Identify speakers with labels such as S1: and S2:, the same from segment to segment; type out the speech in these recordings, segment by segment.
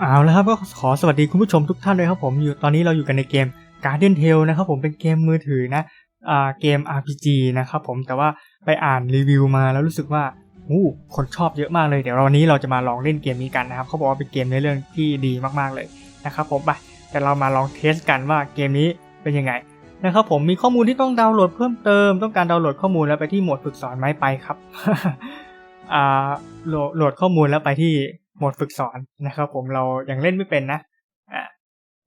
S1: เอาแล้วครับก็ขอสวัสดีคุณผู้ชมทุกท่านเลยครับผมอยู่ตอนนี้เราอยู่กันในเกม Guardian Tale นะครับผมเป็นเกมมือถือนะอ่าเกม RPG นะครับผมแต่ว่าไปอ่านรีวิวมาแล้วรู้สึกว่าอู้คนชอบเยอะมากเลยเดี๋ยววันนี้เราจะมาลองเล่นเกมนี้กันนะครับเขาบอกว่าเป็นเกมในเรื่องที่ดีมากๆเลยนะครับผมไปแต่เรามาลองเทสกันว่าเกมนี้เป็นยังไงนะครับผมมีข้อมูลที่ต้องดาวน์โหลดเพิ่มเติมต้องการดาวน์โหลดข้อมูลแล้วไปที่โหมดฝึกสอนไหมไปครับอ่าโหลดข้อมูลแล้วไปที่ โหมดฝึกสอนนะครับ ผมเรายังเล่นไม่เป็นนะอ่า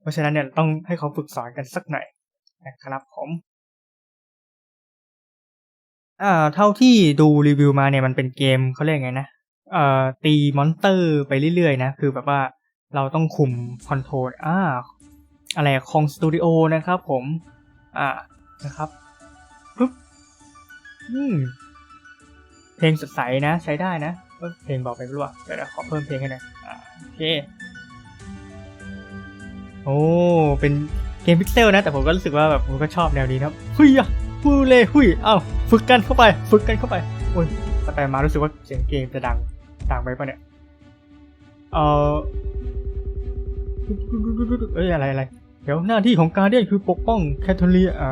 S1: เพราะฉะนั้นเนี่ยต้องให้เขาฝึกสอนกันสักหน่อยนะครับผมอ่าเท่าที่ดูรีวิวมาเนี่ยมันเป็นเกมเขาเรียกไงนะเอ่อตีมอนสเตอร์ไปเรื่อยๆนะคือแบบว่าเราต้องคุมคอนโทรลอ่าอะไรคองสตูดิโอนะครับผมอ่านะครับปึ๊บอืมเพลงสดใสนะใช้ได้นะ เพลงบอกไปไม่รู้อะเดี๋ยวขอเพิ่มเพลงให้หน่อยโอเคโอ้เป็นเกมพิกเซลนะ แต่ผมก็รู้สึกว่าแบบผมก็ชอบแนวนี้นะครับหุยอะฮูเล่หุยเอ้าฝึกกันเข้าไป ฝึกกันเข้าไปโอ้ยแต่ไปมารู้สึกว่าเสียงเกมจะดังดังไปปะเนี่ยเออเอ้ยอะไรอะไรเดี๋ยวหน้าที่ของการเดียนคือปกป้องแคทเธอรีนอะ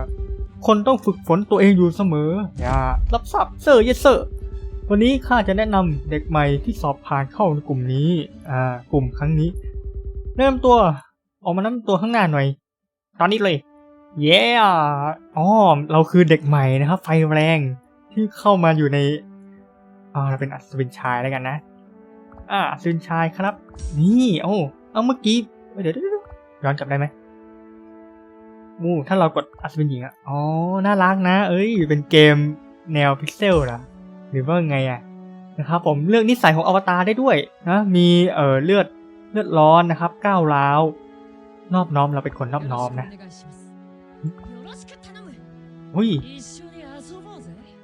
S1: คนต้องฝึกฝนตัวเองอยู่เสมออย่ารับทราบเซอร์เยสเซอร์ วันนี้ข้าจะแนะนำเด็กใหม่ที่สอบผ่านเข้าในกลุ่มนี้ อ่า กลุ่มครั้งนี้แนะนำตัว ออกมานะนำตัวข้างหน้าหน่อย ตอนนี้เลย เย้อ๋อ เราคือเด็กใหม่นะครับ ไฟแรงที่เข้ามาอยู่ใน อ่าเราเป็นอัศวินชายแล้วกันนะ อ่าอัศวินชายครับ นี่ โอ้ เอาเมื่อกี้ เดี๋ยวย้อนกลับได้ไหมอู้ถ้าเรากดอัศวินหญิงอะอ๋อ น่ารักนะ เอ้ย เป็นเกมแนวพิกเซลเหรอ หรือว่าไงอะนะครับผมเลือกนิสัยของอวตารได้ด้วยนะมีเอ่อเลือดเลือดร้อนนะครับก้าวร้าวนอบน้อมเราเป็นคนนอบน้อมนะอุ้ย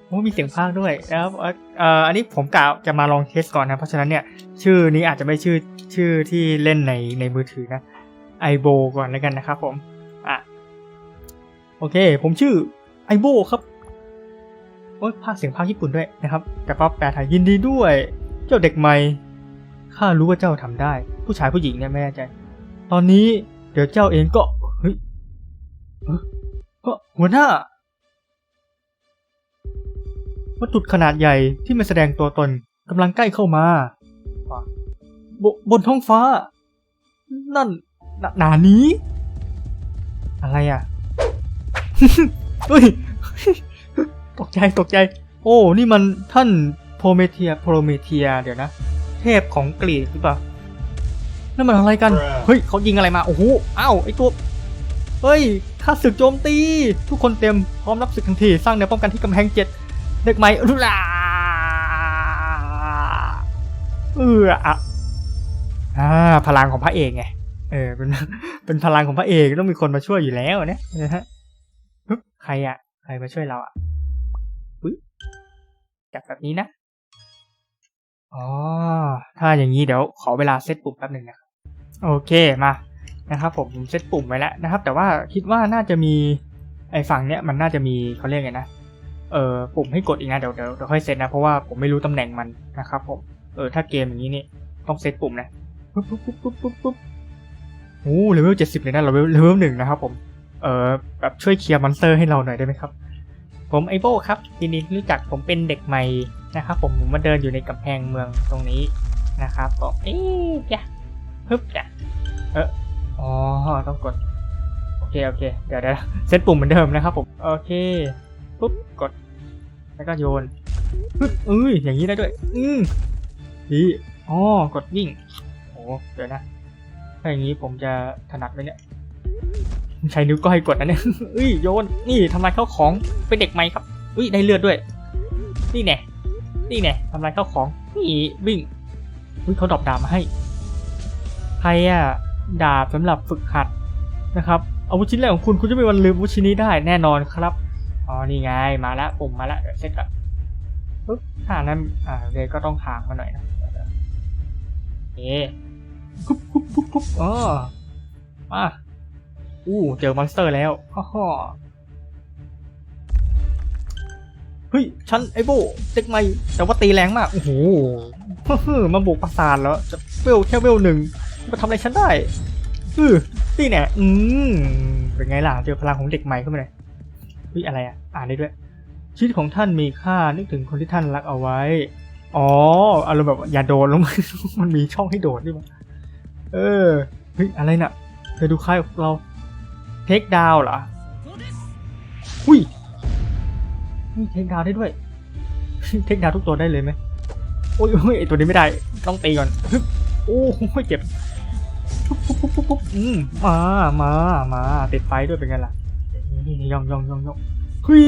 S1: โอ้มีเสียงพากย์ด้วยนะครับเอ่อเอ่ออันนี้ผมกะจะมาลองเทสก่อนนะเพราะฉะนั้นเนี่ยชื่อนี้อาจจะไม่ชื่อชื่อที่เล่นในในมือถือนะไอโบก่อนแล้วกันนะครับผมอะโอเค ผมชื่อไอโบครับโอ้ยภาคเสียงภาคญี่ปุ่นด้วยนะครับ แต่ก็แปลไทยยินดีด้วย เจ้าเด็กใหม่ข้ารู้ว่าเจ้าทำได้ ผู้ชายผู้หญิงเนี่ยไม่แน่ใจ ตอนนี้เดี๋ยวเจ้าเองก็เฮ้ยก็หัวหน้าวัตถุขนาดใหญ่ที่มันแสดงตัวตนกำลังใกล้เข้ามาบบนท้องฟ้า นั่นนหนานี้ อะไรอะเฮ้ย ตกใจตกใจ โอ้ นี่มันท่านโพรเมเทียโพรเมเทียเดี๋ยวนะ เทพของกรีกหรือเปล่านั่นมันอะไรกัน เฮ้ยเขายิงอะไรมา โอ้โหอ้าวไอตัว เฮ้ยข้าศึกโจมตี ทุกคนเตรียมพร้อมรับศึกทันที สร้างแนวป้องกันที่กำแพงเจ็ดเด็กใหม่รุลาเอออะอ่าพลังของพระเอกไง เออ เป็น เป็นพลังของพระเอกต้องมีคนมาช่วยอยู่แล้วเนี่ยนะฮะฮึบใครอะใครมาช่วยเราอะ จับแบบนี้นะ อ๋อ ถ้าอย่างนี้เดี๋ยวขอเวลาเซตปุ่มแป๊บหนึ่งนะครับ โอเคมานะครับผมผมเซตปุ่มไว้แล้วนะครับ แต่ว่าคิดว่าน่าจะมีไอ้ฝั่งเนี้ยมันน่าจะมีเขาเรียกไงนะ เออปุ่มให้กดอีกนะเดี๋ยวเดี๋ยวเดี๋ยวค่อยเซตนะเพราะว่าผมไม่รู้ตำแหน่งมันนะครับผม เออถ้าเกมอย่างนี้นี่ต้องเซตปุ่มนะปุ๊บปุ๊บปุ๊บปุ๊บปุ๊บปุ๊บโอ้เลเวลเจ็ดสิบเลยนะเลเวลเลเวลหนึ่งนะครับผม เออแบบช่วยเคลียร์มอนสเตอร์ให้เราหน่อยได้ไหมครับ ผมไอโบครับยินดีที่รู้จักผมเป็นเด็กใหม่นะครับผมผมมาเดินอยู่ในกำแพงเมืองตรงนี้นะครับผมเอ๊ะจ้ะฮึบจ้ะเอออ๋อต้องกดโอเคโอเคเดี๋ยวเดี๋ยวเซตปุ่มเหมือนเดิมนะครับผมโอเคปุ๊บกด แล้วก็โยนปึ๊บเอ้ยอย่างนี้ได้ด้วย อืมดีอ๋อกดวิ่งโอ้เดี๋ยวนะถ้าอย่างนี้ผมจะถนัดไหมเนี่ย ใช้นิ้วก้อยกดนะเนี่ยเอ้ยโยน นี่ทำลายข้าวของ เป็นเด็กใหมครับ อุ้ยได้เลือดด้วย นี่แน่นี่แน่ทำลายข้าวของ นี่วิ่ง อุ้ยเขาดรอปดาบมาให้ ใครอะดาบสำหรับฝึกหัดนะครับ อาวุธชิ้นแรกของคุณคุณจะไม่วันลืมอาวุธชิ้นนี้ได้แน่นอนครับ อ๋อ นี่ไง มาแล้วปุ่มมาแล้วเดี๋ยวเช็คก่อนปึ๊บถ้านั้น อ่าเลยก็ต้องห่างมาหน่อยนะเอ๊ปุ๊บปุ๊บปุ๊บปุ๊บอ๋อมา อู้เจอมอนสเตอร์แล้วฮ่าฮ่าเฮ้ยฉันไอโบเด็กใหม่แต่ว่าตีแรงมากโอ้โหมาบุกประสาทแล้วจะเวลแค่เวลหนึ่งมาทำอะไรฉันได้อือนี่แน่อืมเป็นไงล่ะเจอพลังของเด็กใหม่เข้ามาเลยวิอะไรอะอ่านได้ด้วยชีวิตของท่านมีค่านึกถึงคนที่ท่านรักเอาไว้ อ๋ออารมณ์แบบอย่าโดดลงมามันมีช่องให้โดดด้วยมั้ยเออเฮ้ยอะไรน่ะเธอดูค่ายของเรา เทคดาวเหรอหุ้ยนี่เทคดาวได้ด้วย เทคดาวทุกตัวได้เลยไหมโอ้ยโอ้ยไอตัวนี้ไม่ได้ ต้องตีก่อนฮึบโอ้โหเจ็บปุ๊บปุ๊บปุ๊บปุ๊บปุ๊บอืมมา มา มา ติดไฟด้วยเป็นไงล่ะ นี่นี่ย่องย่องย่องย่องเฮ้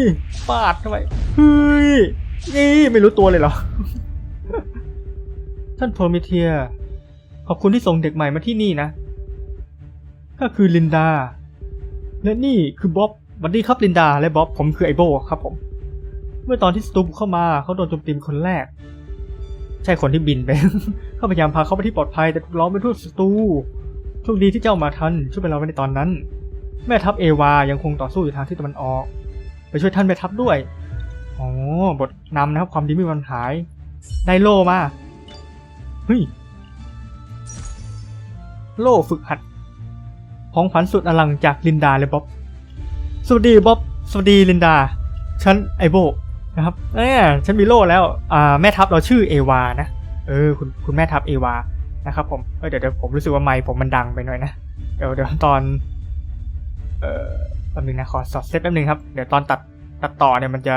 S1: ยปาดทำไมเฮ้ย นี่ไม่รู้ตัวเลยเหรอ ท่านโพรเมเทีย ขอบคุณที่ส่งเด็กใหม่มาที่นี่นะ ก็คือลินดา และนี่คือบ๊อบวัสดีครับลินดาและบ๊อบผมคือไอโบครับผม เมื่อตอนที่สตูมเข้ามาเขาโดนโจมตีคนแรก ใช่คนที่บินไป เขาพยายามพาเขาไปที่ปลอดภัยแต่ถูกล้อมไปทั่วสตูโชคดีที่เจ้ามาทันช่วยเป็นเราไว้ในตอนนั้น แม่ทัพเอวายังคงต่อสู้อยู่ทางที่ตะวันออก ไปช่วยท่านแม่ทัพด้วยอ๋อบทนำนะครับความดีไม่มีวันหายได้โล่มาเฮ้ยโล่ฝึกหัด ของขวัญสุดอลังจากลินดาและบ๊อบ สวัสดีบ๊อบ สวัสดีลินดา ฉันไอโบนะครับเออฉันมีโล่แล้ว อ่า แม่ทัพเราชื่อเอวานะ เออ คุณคุณแม่ทัพเอวา นะครับผม เออเดี๋ยวเดี๋ยวผมรู้สึกว่าไมค์ผมมันดังไปหน่อยนะ เดี๋ยวเดี๋ยวตอน เอ่อแป๊บนึงนะ ขอสอดเซตแป๊บนึงครับ เดี๋ยวตอนตัดตัดต่อเนี่ยมันจะ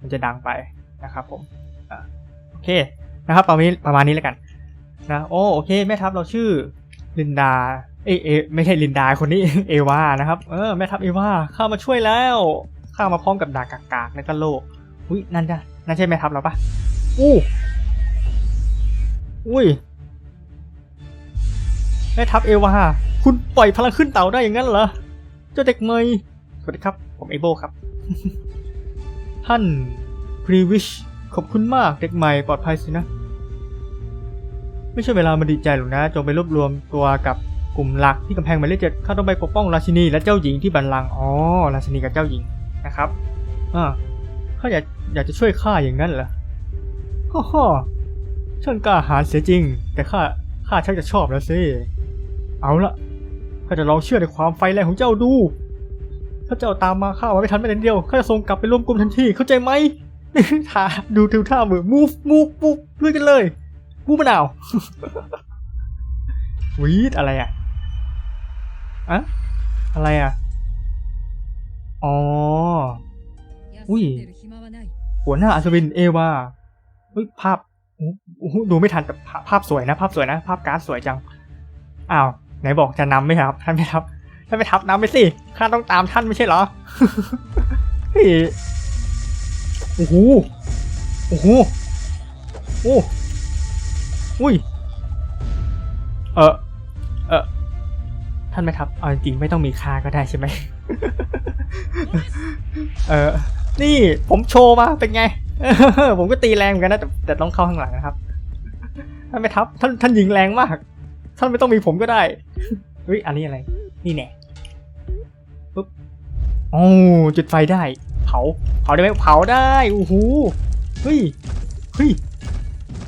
S1: มันจะดังไปนะครับผม อะโอเค นะครับประมาณนี้ประมาณนี้แล้วกัน นะ โอ้ โอเค แม่ทัพเราชื่อลินดา เอเอไม่ใช่ลินดาคนนี้ เอวานะครับ เออแม่ทัพเอวาข้ามาช่วยแล้วข้ามาพร้อมกับดากากๆและก็โลกอุ้ยนั่นจ้ะนั่นใช่แม่ทัพเราปะอู้อุ้ยแม่ทัพเอวาคุณปล่อยพลังขึ้นเต่าได้อย่างนั้นเหรอเจ้าเด็กเมยสวัสดีครับ ผมเอโบครับ ท่านพรีวิชขอบคุณมากเด็กใหม่ปลอดภัยสินะ ไม่ใช่เวลามาดีใจหรอกนะ จงไปรวบรวมตัวกับ ลุ่มหลักที่กำแพงหมายเลขเจ็ดข้าต้องไปปกป้องราชินีและเจ้าหญิงที่บัลลังก์อ๋อราชินีกับเจ้าหญิงนะครับอ่าข้าอยากอยากจะช่วยข้าอย่างนั้นเหรอฮ่าฮ่าช่างกล้าหาญเสียจริง แต่ข้าข้าชักจะชอบแล้วสิเอาละข้าจะลองเชื่อในความไฟแรงของเจ้าดู ถ้าเจ้าตามมาข้ามาไม่ทันแม้แต่นิดเดียวข้าจะส่งกลับไปรวมกลุ่มทันทีเข้าใจไหมท่าดูทิวท่ามือ move move move ลุยกันเลยมูมะนาววีดอะไรอะ อะอะไรอะ อ๋อ
S2: อุ้ย
S1: หัวหน้าอัศวินเอวาเฮ้ยภาพดูไม่ทันแต่ภาพสวยนะ ภาพสวยนะ ภาพการ์ดสวยจัง อ้าว ไหนบอกจะนำไหมครับ ท่านไม่ทับ ท่านไม่ทับนำไปสิ ข้าต้องตามท่านไม่ใช่เหรอโอ้โห โอ้โห โอ้ อุ้ย เออเออานไม่ทับเอาจริงๆไม่ต้องมีค่าก็ได้ใช่ไหมเออนี่ผมโชว์มาเป็นไง ผมก็ตีแรงเหมือนกันนะแต่แต่ต้องเข้าข้างหลังนะครับท่านไม่ทับท่านท่านยิงแรงมาก ท่านไม่ต้องมีผมก็ได้เฮ้ยอันนี้อะไร นี่แน่ปุ๊บโอ้จุดไฟได้ เผา เผาได้ไหมเผาได้โอ้โหเฮ้ยเฮ้ย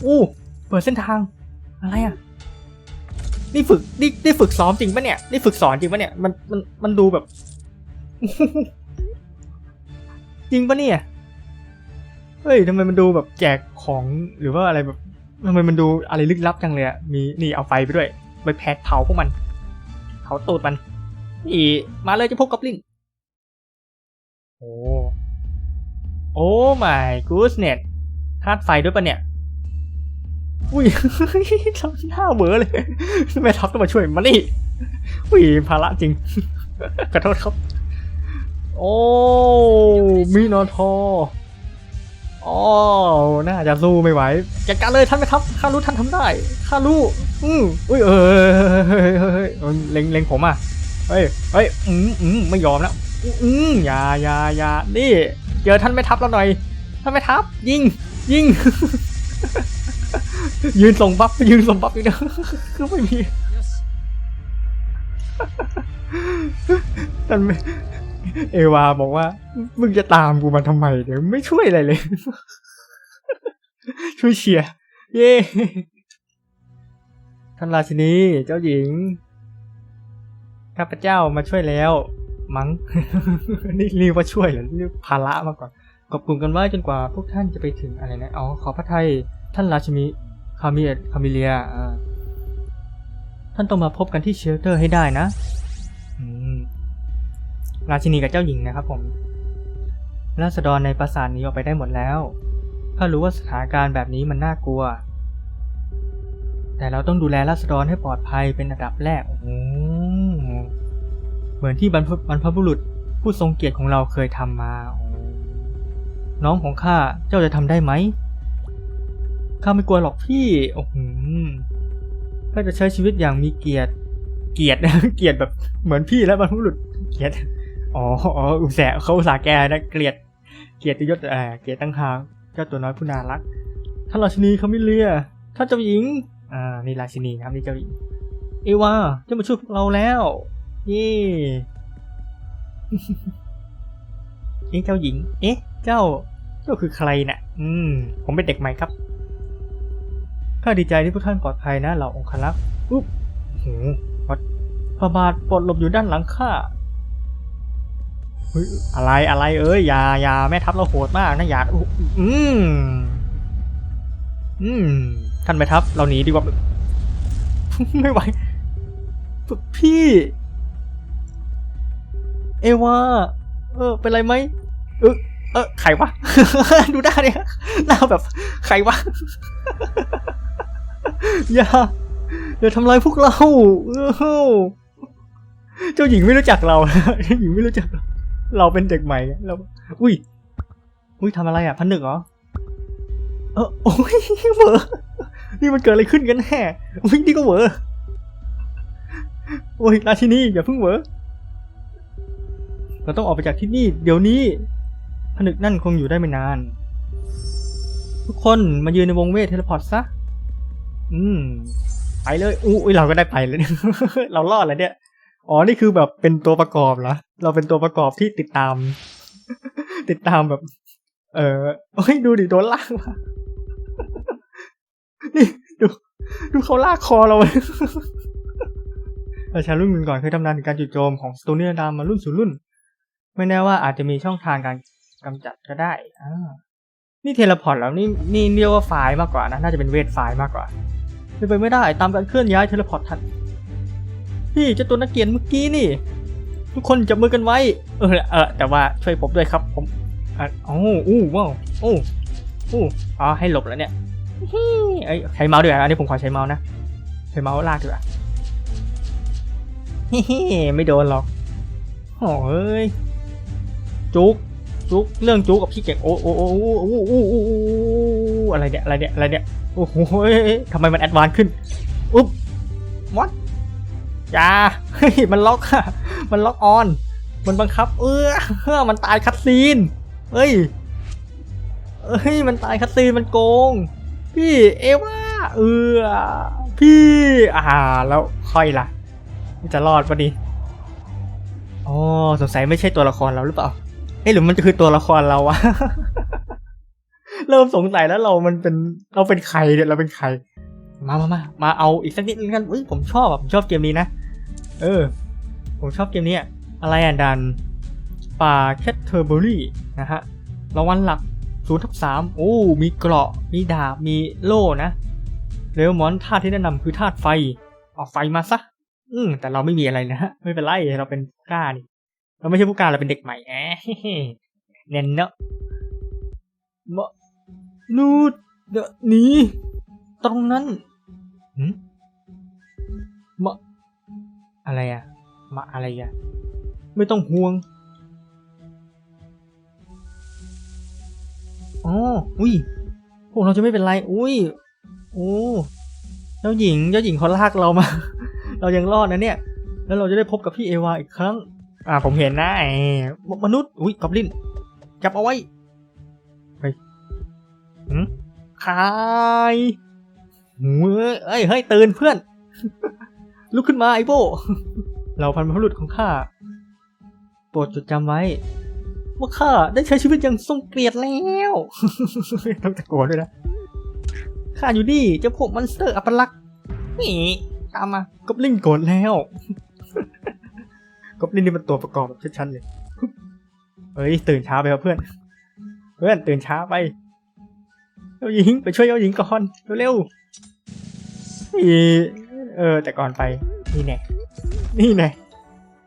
S1: อู้เปิดเส้นทางอะไรอะ นี่ฝึกนี่นี่ฝึกซ้อมจริงปะเนี่ยนี่ฝึกสอนจริงปะเนี่ยมันมันมันดูแบบ จริงปะเนี่ยเฮ้ยทำไมมันดูแบบแจกของหรือว่าอะไรแบบทำไมมันดูอะไรลึกลับจังเลยอะมีนี่เอาไฟไปด้วยไปแผดเผาพวกมันเผาตูดมันนี่มาเลยจะพวกกอบลินโอ้โอ้ my goodness ธาตุไฟด้วยปะเนี่ย อุ้ยทำหน้าเบอเลยแม่ทัพต้องมาช่วยมานี่อุ้ยภาระจริงขอโทษครับ โอ้มีนอทออ๋อน่าจะสู้ไม่ไหวจัดการเลยท่านไหมครับข้ารู้ท่านทำได้ข้ารู้อืมอุ้ยเออเฮ้ยเฮ้ยเฮ้ยเฮ้ยเล็งเล็งผมอะเฮ้ยเฮ้ยอืมอืมไม่ยอมแล้วอืมอย่าอย่าอย่านี่เจอท่านไม่ทับเราหน่อยท่านไม่ทับยิงยิง ยืนส่งบัฟยืนส่งบัฟอีกนะคือไม่มีท่านเอวาบอกว่า มึงจะตามกูมาทำไมเดี๋ยวไม่ช่วยอะไรเลย ช่วยเชียร์เย้ท่านราชินีเจ้าหญิงข้าพเจ้ามาช่วยแล้ว มั้งนี่รีบว่าช่วยเหรอนี่ภาระมากกว่าขอบคุณกันไว้จนกว่าพวกท่านจะไปถึงอะไรนะอ๋อขอพระไทยท่านราชินี คามิคามิเลียท่านต้องมาพบกันที่เชลเตอร์ให้ได้นะราชินีกับเจ้าหญิงนะครับผมราษฎรในปราสาทนี้ออกไปได้หมดแล้วถ้ารู้ว่าสถานการณ์แบบนี้มันน่ากลัว แต่เราต้องดูแลราษฎรให้ปลอดภัยเป็นอันดับแรกเหมือนที่บรรพบุรุษผู้ทรงเกียรติของเราเคยทำมา น้องของข้าเจ้าจะทำได้ไหม ข้าไม่กลัวหรอกพี่โอ้โหข้าจะใช้ชีวิตอย่างมีเกียรติ เกียรตินะเกียรติแบบเหมือนพี่และบรรพุรุษเกียรติอ๋ออ๋ออุตส่าห์เขาอุตสาแกนะเกลียด เกียรติยศเออเกียรติตั้งหากเจ้าตัวน้อยผู้น่ารักท่านราชินีเขาไม่เลียท่านเจ้าหญิงอ่านี่ราชินีครับนี่เจ้าหญิงเอวาเจะมาช่วยพวกเราแล้วเย่เอ๊ะเจ้าหญิง เอ๊ะ เจ้า เจ้าคือใครน่ะ อืม ผมเป็นเด็กใหม่ครับ ข้าดีใจที่พวกท่านปลอดภัยนะเหล่าองครักษ์อุ๊บโอ้โหพระพระบาทปลดหลบอยู่ด้านหลังข้าเฮ้ยอะไรอะไรเอ้ยอย่าอย่าแม่ทัพเราโหดมากนะอย่าอืมอืมท่านแม่ทัพเราหนีดีกว่า ไม่ไหวพี่ เอวาเออเป็นไรไหมเออ เออใครวะ ดูหน้าเนี่ยหน้าแบบใครวะ อย่าอย่าทำลายพวกเราเจ้าหญิงไม่รู้จักเราเจ้าหญิงไม่รู้จักเราเราเป็นเด็กใหม่เราอุ้ยอุ้ยทำอะไรอะพันหนึ่งเหรอเออโอ้ยเหวอนี่มันเกิดอะไรขึ้นกันแน่อุ้ยนี่ก็เหวอโอ้ยราชินีอย่าเพิ่งเหวอเราต้องออกไปจากที่นี่ เดี๋ยวนี้ ผนึกนั่นคงอยู่ได้ไม่นาน ทุกคนมายืนในวงเวทเทเลพอร์ตซะ อืม ไปเลยอู้ยเราก็ได้ไปเลย เรารอดแล้วเนี่ย อ๋อ นี่คือแบบเป็นตัวประกอบเหรอ เราเป็นตัวประกอบที่ติดตาม ติดตามแบบ เออเฮ้ยดูดิโดนลากมานี่ดูดูเขาลากคอเราไปราชารุ่นก่อนเคยทำนานถึงการจู่โจมของสตูเนียดามมารุ่นสู่รุ่น ไม่แน่ว่าอาจจะมีช่องทางการ กำจัดก็ได้อ่านี่เทเลพอร์ตแล้วนี่นี่เรียกว่าไฟล์มากกว่านะ น่าจะเป็นเวทไฟล์มากกว่าเป็นไปไม่ได้ตามการเคลื่อนย้ายเทเลพอร์ตทันพี่เจ้าตัวนักเกียนเมื่อกี้นี่ ทุกคนจับมือกันไว้ เออเออแต่ว่าช่วยผมด้วยครับ ผมอะโอ้อู้ว้าวโอ้อู้อ๋อให้หลบแล้วเนี่ยฮิเอ้ใช้เมาส์ด้วยอะอันนี้ผมขอใช้เมาส์นะใช้เมาส์ลากดีกว่าฮิฮไม่โดนหรอกโอ้ยจุก จุกเรื่องจุกกับพี่เก่งโอ้โออะไรเนี่ยอะไรเนี่ยอะไรเนี่ยโอ้โหทำไมมันแอดวานขึ้นอุ๊บมอดยาเฮ้ยมันล็อกอะมันล็อกออน มันบังคับ เออมันตายคัดซีนเฮ้ยเฮ้ยมันตายคัดซีนมันโกง พี่เอว่าเออพี่อ่าแล้วค่อยล่ะจะรอดปะดิอ๋อสงสัยไม่ใช่ตัวละครเราหรือเปล่า เอ้หรือมันจะคือตัวละครเราวะ เริ่มสงสัยแล้วเรามันเป็นเราเป็นใครเนี่ยเราเป็นใคร มามามามาเอาอีกสักนิดนึงกันเฮ้ยผมชอบอะผมชอบเกมนี้นะ เออ ผมชอบเกมนี้อะอะไรอะดันป่าแคทเทอร์เบอรี่นะฮะรางวัลหลักศูนย์ทับสามโอ้ มีเกราะ มีดาบ มีโล่นะ เรลมอนธาตุที่แนะนำคือธาตุไฟ เอาไฟมาซะ อืมแต่เราไม่มีอะไรนะฮะ ไม่เป็นไร เราเป็นกล้านี่ เราไม่ใช่ผู้กล้าเราเป็นเด็กใหม่แอะเน้นเนาะมะนูดเดยวหนีตรงนั้นหืมมะอะไรอะมาอะไรอะไม่ต้องห่วงอ๋ออุ้ยพวกเราจะไม่เป็นไร อุ้ย โอ้ เจ้าหญิง เจ้าหญิงเขาลากเรามา เรายังรอดนะเนี่ย แล้วเราจะได้พบกับพี่เอวาอีกครั้ง อ่าผมเห็นนะไอ้มนุษย์อุ้ยกอบลินจับเอาไว้เฮ้ยหืมคายเฮ้ยเอ้ยเฮ้ยตื่นเพื่อน ลุกขึ้นมาไอ้โบเราพันพบุรุษของข้าโปรดจดจำไว้ ว่าข้าได้ใช้ชีวิตอย่างทรงเกียรติแล้วต้องตะโกนด้วยนะข้าอยู่นี่เจ้าพวกมอนสเตอร์อัปลักษณ์นี่ตามมากบลินโกรธแล้ว กบลินนี่มันตัวประกอบแบบชั้นๆเลยเฮ้ยตื่นเช้าไปครับเพื่อน เพื่อนตื่นเช้าไปเย้าหญิงไปช่วยเย้าหญิงก่อนเร็วๆเออ แต่ก่อนไปนี่แน่นี่แน่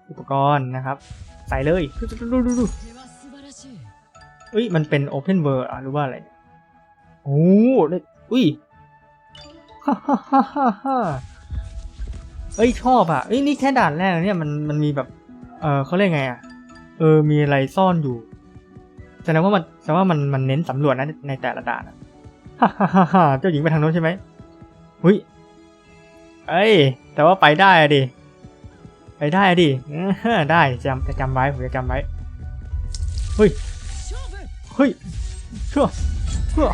S1: อุปกรณ์นะครับ ใส่เลยดูดูดูเอ้ยมันเป็นโอเพนเวิร์หรือว่าอะไรโอ้เลอุ้ยฮ่าฮ่าฮ่าฮ่าเอ้ยชอบอะเอ้ยนี่แค่ด่านแรกเนี่ยมันมันมีแบบ เออเขาเรียกไงอะ เออ มีอะไรซ่อนอยู่แสดงว่ามันแสดงว่ามันมันเน้นสำรวจนะในแต่ละด่านฮ่าฮ่าฮ่าเจ้าหญิงไปทางโน้นใช่ไหมหุ้ยเอ้แต่ว่าไปได้ดิ ไปได้ดิได้จำจะจำไว้ ผมจะจำไว้
S2: เฮ้ย
S1: เฮ้ยเชื่อเชื่อ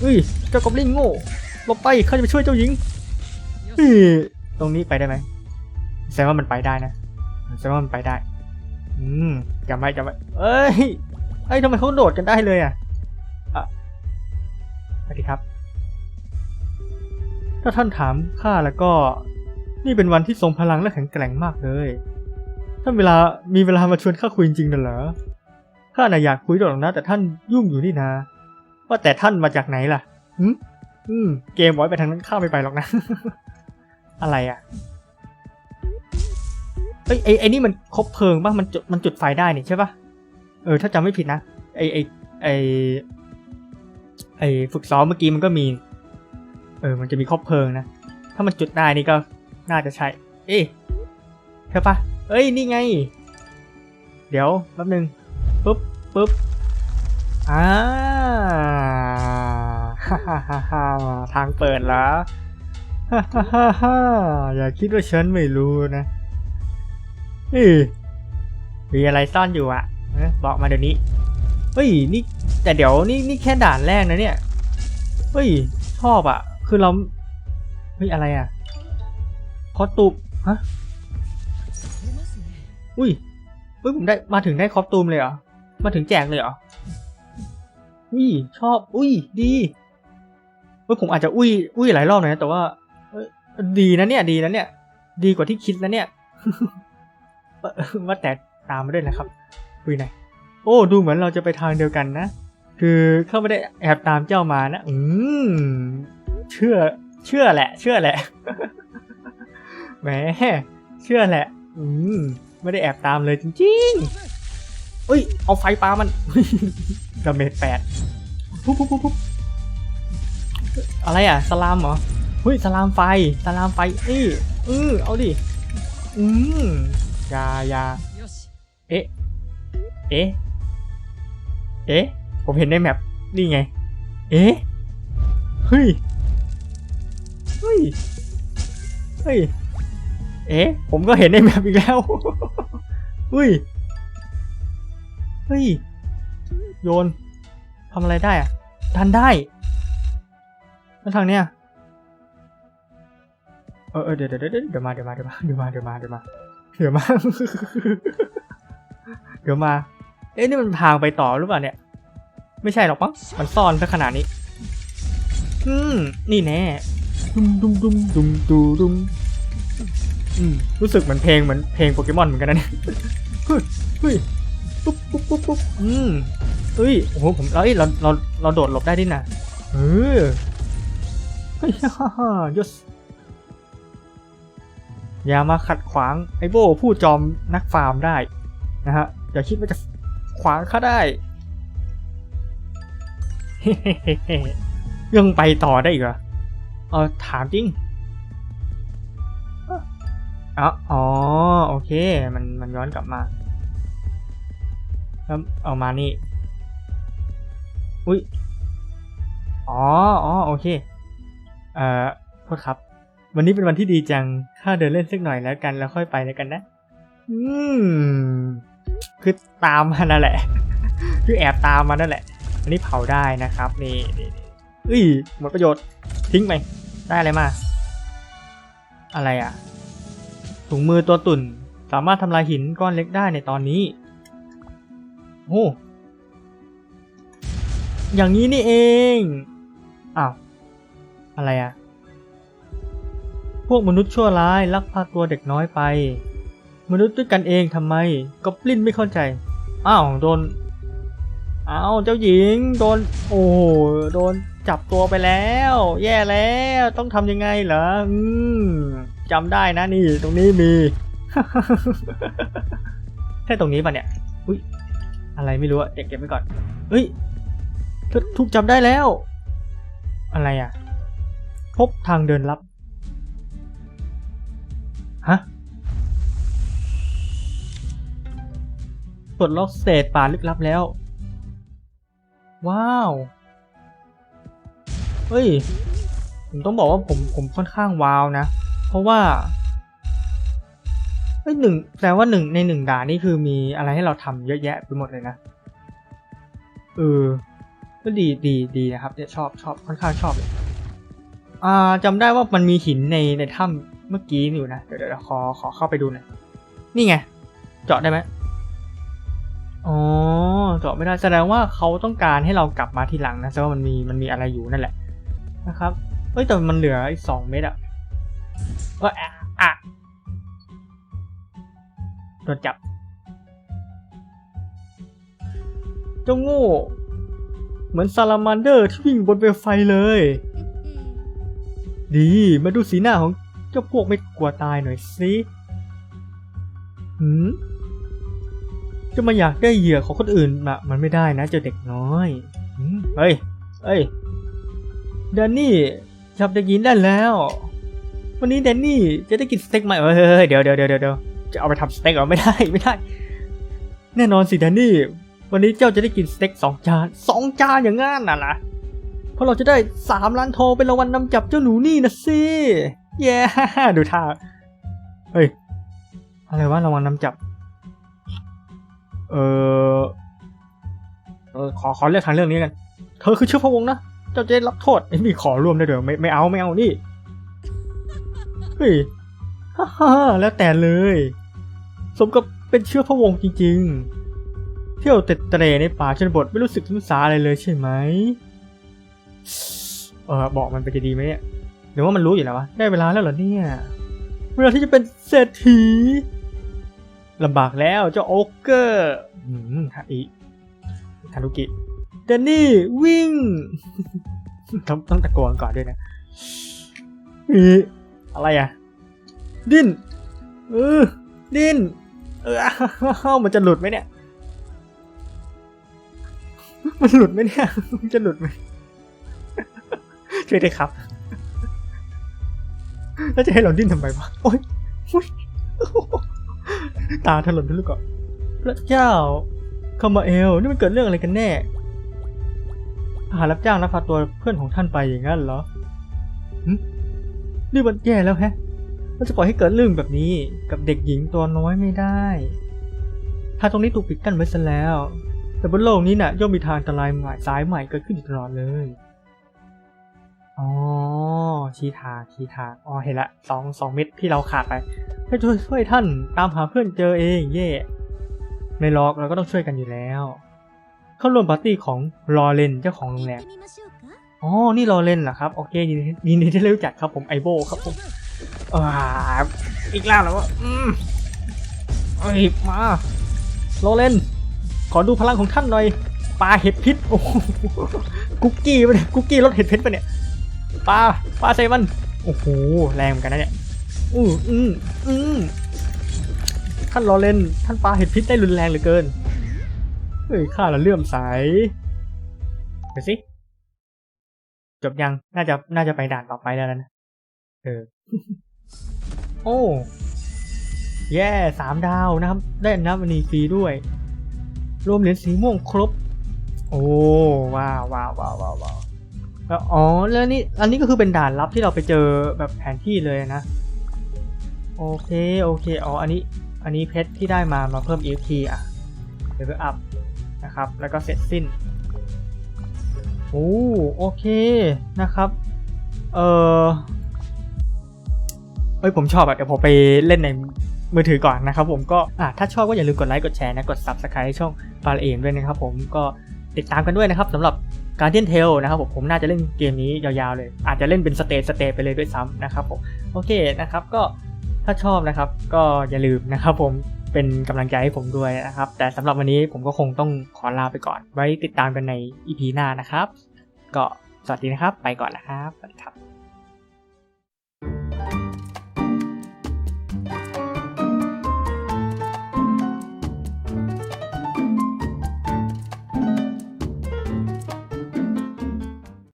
S1: เฮ้ย เจ้ากบลิงโง่ลบไปเขาจะไปช่วยเจ้าหญิงตรงนี้ไปได้ไหมแสดงว่ามันไปได้นะ แสดงว่ามันไปได้ อืมจำไว้จำไว้เอ้ยเอ้ยทำไมเขาโดดกันได้เลยอะอะสวัสดีครับ ถ้าท่านถามข้าแล้วก็ นี่เป็นวันที่ทรงพลังและแข็งแกร่งมากเลยท่านเวลามีเวลามาชวนข้าคุยจริงๆน่ะเหรอข้าน่ะอยากคุยด้วยหรอกนะ แต่ท่านยุ่งอยู่นี่นะ ว่าแต่ท่านมาจากไหนล่ะหืมอืมเกมบอยไปทางนั้นข้าไม่ไปหรอกนะ อะไรอะ เอ้ยไอ้ไอนี่มันคบเพลิงป่ะมันจุดมันจุดไฟได้นี่ใช่ป่ะเออถ้าจำไม่ผิดนะไอ้ไอ้ไอ้ไอ้ฝึกซ้อมเมื่อกี้มันก็มี เออมันจะมีคบเพลิงนะถ้ามันจุดได้นี่ก็น่าจะใช่เอ๊ใช่ปะเอ้ยนี่ไง เดี๋ยวแป๊บนึงปุ๊บปุ๊บอ่าฮ่าฮ่าฮ่าทางเปิดแล้วฮ่าฮ่าฮ่าอย่าคิดว่าฉันไม่รู้นะ มีอะไรซ่อนอยู่อะบอกมาเดี๋ยวนี้ เฮ้ย นี่ แต่เดี๋ยวนี่นี่แค่ด่านแรกนะเนี่ย เฮ้ย ชอบอะคือเรา เฮ้ย อะไรอะคอตูมฮะ อุ้ยเฮ้ยผมได้มาถึงได้คอตูมเลยเหรอ มาถึงแจกเลยเหรอ อุ้ย ชอบ อุ้ย ดีเฮ้ยผมอาจจะอุ้ย อุ้ยหลายรอบหน่อยนะ แต่ว่าดีนะเนี่ย ดีนะเนี่ย ดีกว่าที่คิดนะเนี่ย ว่าแต่ตามมาด้วยนะครับอุ้ยไหนโอ้ดูเหมือนเราจะไปทางเดียวกันนะ คือเข้าไม่ได้แอบตามเจ้ามานะ อืมเชื่อเชื่อแหละ เชื่อแหละแหมเชื่อแหละ อืมไม่ได้แอบตามเลยจริงๆเอ้ย เอาไฟปามันดาเมจแปดปุ๊บปุ๊บปุ๊บอะไรอะสลามเหรอเฮ้ยสลามไฟสลามไฟเอ้ยเออเอาดิ อืม ยาอยา
S2: よし
S1: เอ๊ะ เอ๊ะ เอ๊ะ ผมเห็นในแมปนี่ไง เอ๊ะ เฮ้ย เฮ้ย เฮ้ย เอ๊ะ ผมก็เห็นในแมปอีกแล้วเฮ้ย เฮ้ย โยนทำอะไรได้อะทันได้ แล้วทางเนี้ย เออเออเดี๋ยวเดี๋ยวเดี๋ยวเดี๋ยวมาเดี๋ยวมาเดี๋ยวมาเดี๋ยวมาเดี๋ยวมาเดี๋ยวมา เดี๋ยวมาเดี๋ยวมา เอ๊ะนี่มันทางไปต่อหรือเปล่าเนี่ย ไม่ใช่หรอกมั้งมันซ่อนซะขนาดนี้ อืม นี่แน่ดุมดุมดุมดุมดุมดุมอืมรู้สึกเหมือนเพลงเหมือนเพลงโปเกมอนเหมือนกันนะเนี่ยเฮ้ยเฮ้ยปุ๊บปุ๊บปุ๊บปุ๊บอืมเฮ้ยโอ้โหผมเอ้ยเราเราเราโดดหลบได้ดินะเออเฮ้ยฮ่าฮ่ายศ อย่ามาขัดขวางไอโบผู้จอมนักฟาร์มได้นะฮะอย่าคิดว่าจะขวางข้าได้ยังไปต่อได้อีกเหรอเออถามจริงอ๋ออ๋อโอเค มันมันย้อนกลับมาแล้วเอามานี่ อุ้ยอ๋ออ๋อโอเค เอ่อโทษครับ วันนี้เป็นวันที่ดีจัง ข้าเดินเล่นสักหน่อยแล้วกันแล้วค่อยไปแล้วกันนะ อืม คือตามมานั่นแหละ คือแอบตามมานั่นแหละ อันนี้เผาได้นะครับ นี่เอ้ยหมดประโยชน์ ทิ้งไป ได้อะไรมา อะไรอะ ถุงมือตัวตุ่น สามารถทำลายหินก้อนเล็กได้ในตอนนี้ โอ้อย่างนี้นี่เอง อ้าว อะไรอะ วกมนุษย์ชั่วร้ายลักพาตัวเด็กน้อยไป มนุษย์ด้วยกันเองทำไมกอบลินไม่เข้าใจ อ้าวโดนอ้าวเจ้าหญิงโดน โอ้โหโดนจับตัวไปแล้ว แย่แล้วต้องทำยังไงเหรออืมจำได้นะนี่ตรงนี้มีใช่ตรงนี้ป่ะเนี่ยอุ้ยอะไรไม่รู้อะเด็กเก็บไว้ก่อนเฮ้ยถูกจับได้แล้ว อะไรอะพบทางเดินลับ ลดล็อกเศษป่าลึกลับแล้ว ว้าว เฮ้ย ผมต้องบอกว่าผมผมค่อนข้างว้าวนะ เพราะว่าเฮ้ยหนึ่งแปลว่าหนึ่งในหนึ่งด่านนี่คือมีอะไรให้เราทำเยอะแยะไปหมดเลยนะเออก็ดีดีดีนะครับเนี่ยชอบชอบค่อนข้างชอบเลยอ่าจำได้ว่ามันมีหินในในถ้ำเมื่อกี้อยู่นะ เดี๋ยวเดี๋ยวขอขอเข้าไปดูหน่อยนี่ไง เจาะได้ไหม อ๋อเจาะไม่ได้แสดงว่าเขาต้องการให้เรากลับมาทีหลังนะแสดงว่ามันมีมันมีอะไรอยู่นั่นแหละนะครับเฮ้ยแต่มันเหลืออีกสองเม็ดอะเอยอะอะโดนจับเจ้าโง่ เหมือนซาลามันเดอร์ที่วิ่งบนเปลวไฟเลย ดีมาดูสีหน้าของเจ้าพวกไม่กลัวตายหน่อยสิหืม จะมาอยากได้เหยื่อของคนอื่นมามันไม่ได้นะเจ้าเด็กน้อยเฮ้ยเฮ้ยแดนนี่จับเด็กหญิงได้แล้ว วันนี้แดนนี่จะได้กินสเต็กไหมเฮ้ยเดี๋ยวเดี๋ยวเดี๋ยวเดี๋ยวจะเอาไปทำสเต็กเหรอไม่ได้ไม่ได้ แน่นอนสิแดนนี่ วันนี้เจ้าจะได้กินสเต็กสองจานสองจานอย่างงั้นน่ะนะเพราะเราจะได้สามล้านทองเป็นรางวัลนำจับเจ้าหนูนี่นะสิเย้ดูท่าเฮ้ยอะไรวะรางวัลนำจับ เออเออขอขอเลือกทางเรื่องนี้กัน เธอคือเชื้อพระวงศ์นะ เจ้าจะได้รับโทษไอ้มีขอร่วมได้เดี๋ยวไม่ไม่เอาไม่เอานี่ เฮ้ย ฮ่าฮ่าแล้วแต่เลย สมกับเป็นเชื้อพระวงศ์จริง ๆ เที่ยวเตะเตร่ในป่าชนบทไม่รู้สึกสงสารอะไรเลยใช่ไหม เออบอกมันไปจะดีไหมเนี่ยหรือว่ามันรู้อยู่แล้ววะ ได้เวลาแล้วเหรอเนี่ย เวลาที่จะเป็นเศรษฐี ลำบากแล้วเจ้าโอ๊กเกอร์อืมฮาอิฮารุกิเดนนี่วิ่งต้องต้องตะโกนก่อนด้วยนะอีอะไรอะ ดิ้นเออดิ้นเออมันจะหลุดไหมเนี่ย มันหลุดไหมเนี่ย มันจะหลุดไหมช่วยได้ครับ แล้วจะให้เราดิ้นทำไมวะโอ๊ย ตาถลนทะลุก่อนพระเจ้าคามาเอลนี่มันเกิดเรื่องอะไรกันแน่ทหารรับจ้างลักพาตัวเพื่อนของท่านไปอย่างนั้นเหรอนี่มันแย่แล้วแฮะเราจะปล่อยให้เกิดเรื่องแบบนี้กับเด็กหญิงตัวน้อยไม่ได้ทาตรงนี้ถูกปิดกั้นไว้ซะแล้ว แต่บนโลกนี้น่ะย่อมมีทางอันตรายใหม่สายใหม่เกิดขึ้นอยู่ตลอดเลย อ๋อชี้ทางชี้ทางอ๋อเห็นละสองสองเม็ดที่เราขาดไปให้ช่วยช่วยท่านตามหาเพื่อนเจอเองเย่ในล็อกเราก็ต้องช่วยกันอยู่แล้ว เข้าร่วมปาร์ตี้ของลอเรนเจ้าของโรงแรมอ๋อนี่ลอเรนเหรอครับโอเคยินดียินดีที่ได้รู้จักครับผมไอโบครับผมอ่าอีกแล้วเหรอวะอืมเอ้ยมาลอเรนขอดูพลังของท่านหน่อยปลาเห็ดพิษโอ้กุ๊กกี้ปะเนี่ยกุ๊กกี้รสเห็ดพิษปะเนี่ย ปลาปลาใส่มัน โอ้โห แรงเหมือนกันนะเนี่ย อืออืออือท่านรอเล่น ท่านปลาเห็ดพิษได้รุนแรงเหลือเกิน เฮ้ย ข้าละเลื่อมใสเดี๋ยวสิ จบยัง น่าจะ น่าจะไปด่านต่อไปแล้วนะ เออ โอ้ แย่สามดาวนะครับ ได้น้ำมันนีฟรีด้วย รวมเหรียญสีม่วงครบ โอ้ ว้าวว้าวว้าวว้าวว้าว แล้วอ๋อแล้วนี่อันนี้ก็คือเป็นด่านลับที่เราไปเจอแบบแผนที่เลยนะ โอเคโอเคอ๋ออันนี้อันนี้เพชรที่ได้มามาเพิ่ม EXP อะเลเวลอัพนะครับ แล้วก็เสร็จสิ้นโอ้โอเคนะครับ เออเอ้ยผมชอบอะเดี๋ยวผมไปเล่นในมือถือก่อนนะครับผมก็อะถ้าชอบก็อย่าลืมกดไลค์กดแชร์นะ กด Subscribe ช่องฟาเอมด้วยนะครับผมก็ติดตามกันด้วยนะครับสำหรับ การเทียนเทลนะครับผมผมน่าจะเล่นเกมนี้ยาวๆเลย อาจจะเล่นเป็นสเตจสเตจไปเลยด้วยซ้ำนะครับผมโอเคนะครับก็ถ้าชอบนะครับก็อย่าลืมนะครับผมเป็นกำลังใจให้ผมด้วยนะครับ แต่สำหรับวันนี้ผมก็คงต้องขอลาไปก่อน ไว้ติดตามกันใน EP หน้านะครับ ก็สวัสดีนะครับ ไปก่อนนะครับ สวัสดีครับ